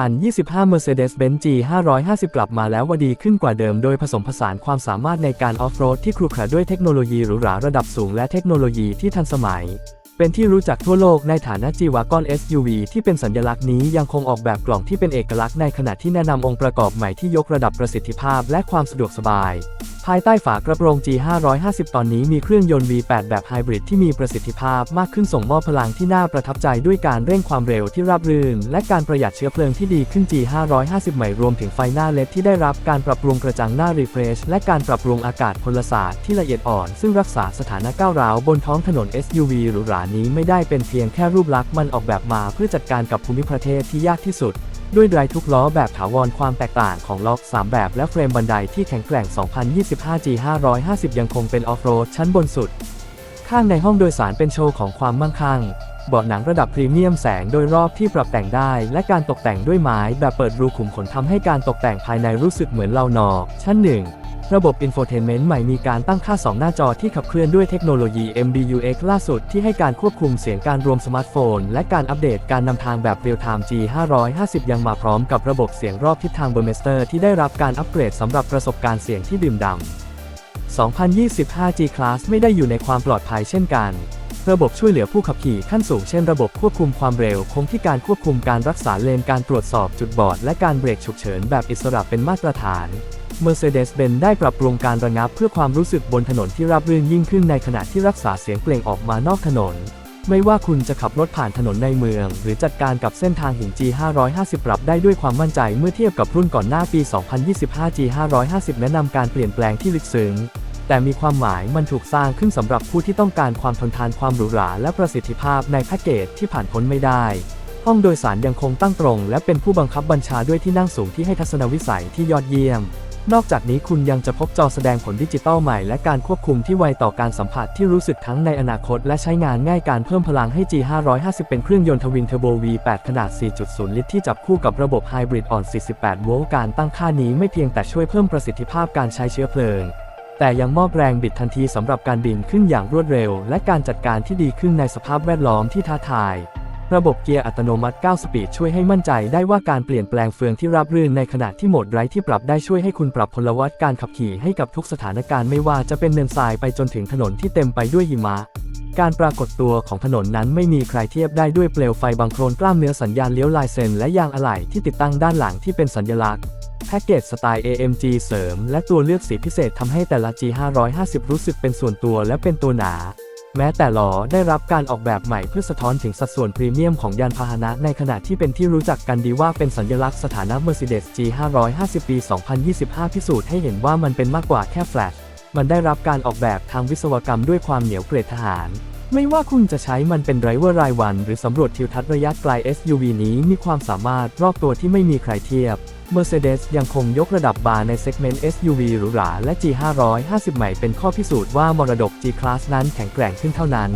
2025 Mercedes-Benz G550 กลับมาแล้วว่าดีขึ้นกว่าเดิมโดยผสมผสานความสามารถในการออฟโรดที่ครุขระด้วยเทคโนโลยีหรูหราระดับสูงและเทคโนโลยีที่ทันสมัย เป็นที่รู้จักทั่วโลกในฐานะ G-Wagon SUV ที่เป็นสัญลักษณ์นี้ยังคงออกแบบกล่องที่เป็นเอกลักษณ์ในขณะที่แนะนำองค์ประกอบใหม่ที่ยกระดับประสิทธิภาพและความสะดวกสบาย ภายใต้ฝากระโปรง G550 ตอนนี้มีเครื่องยนต์ V8 แบบไฮบริดที่มีประสิทธิภาพมากขึ้นส่งมอบพลังที่น่าประทับใจด้วยการเร่งความเร็วที่ราบรื่น และการประหยัดเชื้อเพลิงที่ดีขึ้น G550 ใหม่รวมถึงไฟหน้าเลดที่ได้รับการปรับปรุงกระจังหน้ารีเฟรชและการปรับปรุงอากาศพลศาสตร์ที่ละเอียดอ่อน ซึ่งรักษาสถานะก้าวร้าวบนท้องถนน SUV หรูหรานี้ไม่ได้เป็นเพียงแค่รูปลักษณ์มันออกแบบมาเพื่อจัดการกับภูมิประเทศที่ยากที่สุด ด้วยไดรทุกล้อแบบถาวรความแตกต่างของล็อก 3 แบบและเฟรมบันไดที่แข็งแกร่ง 2025 G550 ยังคงเป็นออฟโรดชั้นบนสุด ข้างในห้องโดยสารเป็นโชว์ของความมั่งคั่ง เบาะหนังระดับพรีเมียมแสงโดยรอบที่ปรับแต่งได้ และการตกแต่งด้วยไม้แบบเปิดรูขุมขนทำให้การตกแต่งภายในรู้สึกเหมือนเรานอชั้นหนึ่ง ระบบอินโฟเทนเมนต์ใหม่มีการตั้งค่า 2 หน้าจอที่ขับเคลื่อนด้วยเทคโนโลยี MBUX ล่าสุดที่ให้การควบคุมเสียงการรวมสมาร์ทโฟน และการอัปเดตการนำทางแบบเรียลไทม์ G550 ยังมาพร้อมกับระบบเสียงรอบทิศทางเบอร์เมสเตอร์ที่ได้รับการอัปเกรดสำหรับประสบการณ์เสียงที่ดื่มด่ำ2025 G-Class ไม่ได้อยู่ในความปลอดภัยเช่นกัน ระบบช่วยเหลือผู้ขับขี่ขั้นสูงเช่นระบบควบคุมความเร็ว คงที่การควบคุมการรักษาเลนการตรวจสอบจุดบอด และการเบรกฉุกเฉินแบบอิสระเป็นมาตรฐาน Mercedes-Benz ได้ปรับปรุงการระงับเพื่อความรู้สึกบนถนนที่ราบรื่นยิ่งขึ้นในขณะที่รักษาเสียงเปล่งออกมานอกถนน ไม่ว่าคุณจะขับรถผ่านถนนในเมือง หรือจัดการกับเส้นทางหิน G550 ปรับได้ด้วยความมั่นใจเมื่อเทียบกับรุ่นก่อนหน้าปี 2025 G550 แนะนำการเปลี่ยนแปลงที่ลึกซึ้งแต่มีความหมายมันถูกสร้างขึ้นสำหรับผู้ที่ต้องการความทนทานความหรูหราและประสิทธิภาพในแพ็กเกจที่ผ่านพ้นไม่ได้ ห้องโดยสารยังคงตั้งตรง และเป็นผู้บังคับบัญชาด้วยที่นั่งสูงที่ให้ทัศนวิสัยที่ยอดเยี่ยม นอกจากนี้คุณยังจะพบจอแสดงผลดิจิตอลใหม่ และการควบคุมที่ไวต่อการสัมผัสที่รู้สึกทั้งในอนาคต และใช้งานง่ายการเพิ่มพลังให้ G550 เป็นเครื่องยนต์ทวินเทอร์โบ V8 ขนาด 4.0 ลิตรที่จับคู่กับระบบไฮบริดอ่อน 48 โวลต์การตั้งค่านี้ไม่เพียงแต่ช่วยเพิ่มประสิทธิภาพการใช้เชื้อเพลิง แต่ยังมอบแรงบิดทันทีสำหรับการบินขึ้นอย่างรวดเร็ว และการจัดการที่ดีขึ้นในสภาพแวดล้อมที่ท้าทาย ระบบเกียร์อัตโนมัติ 9 สปีดช่วยให้มั่นใจได้ว่าการเปลี่ยนแปลงเฟืองที่ราบรื่นในขณะที่โหมดไร้ที่ปรับได้ช่วยให้คุณปรับพลวัตการขับขี่ให้กับทุกสถานการณ์ไม่ว่าจะเป็นเนินทรายไปจนถึงถนนที่เต็มไปด้วยหิมะ การปรากฏตัวของถนนนั้นไม่มีใครเทียบได้ด้วยเปลวไฟบังโครนกล้ามเนื้อสัญญาณเลี้ยวลายเซนและยางอะไหล่ที่ติดตั้งด้านหลังที่เป็นสัญลักษณ์แพ็กเกจสไตล์ AMG เสริม และตัวเลือกสีพิเศษทำให้แต่ละ G550 รู้สึกเป็นส่วนตัวและเป็นตัวหนา แม้แต่ล้อได้รับการออกแบบใหม่เพื่อสะท้อนถึงสัดส่วนพรีเมียมของยานพาหนะในขณะที่เป็นที่รู้จักกันดีว่าเป็นสัญลักษณ์สถานะ Mercedes G550 ปี 2025 พิสูจน์ให้เห็นว่ามันเป็นมากกว่าแค่แฟลชมันได้รับการออกแบบทางวิศวกรรมด้วยความเหนียวเกรดทหาร ไม่ว่าคุณจะใช้มันเป็นไดรเวอร์รายวัน หรือสำรวจทิวทัศน์ระยะไกล SUV นี้มีความสามารถรอบตัวที่ไม่มีใครเทียบ Mercedes ยังคงยกระดับบาร์ในเซกเมนต์ SUV หรูหราและ G550 ใหม่เป็นข้อพิสูจน์ว่ามรดก G-Class นั้นแข็งแกร่งขึ้นเท่านั้น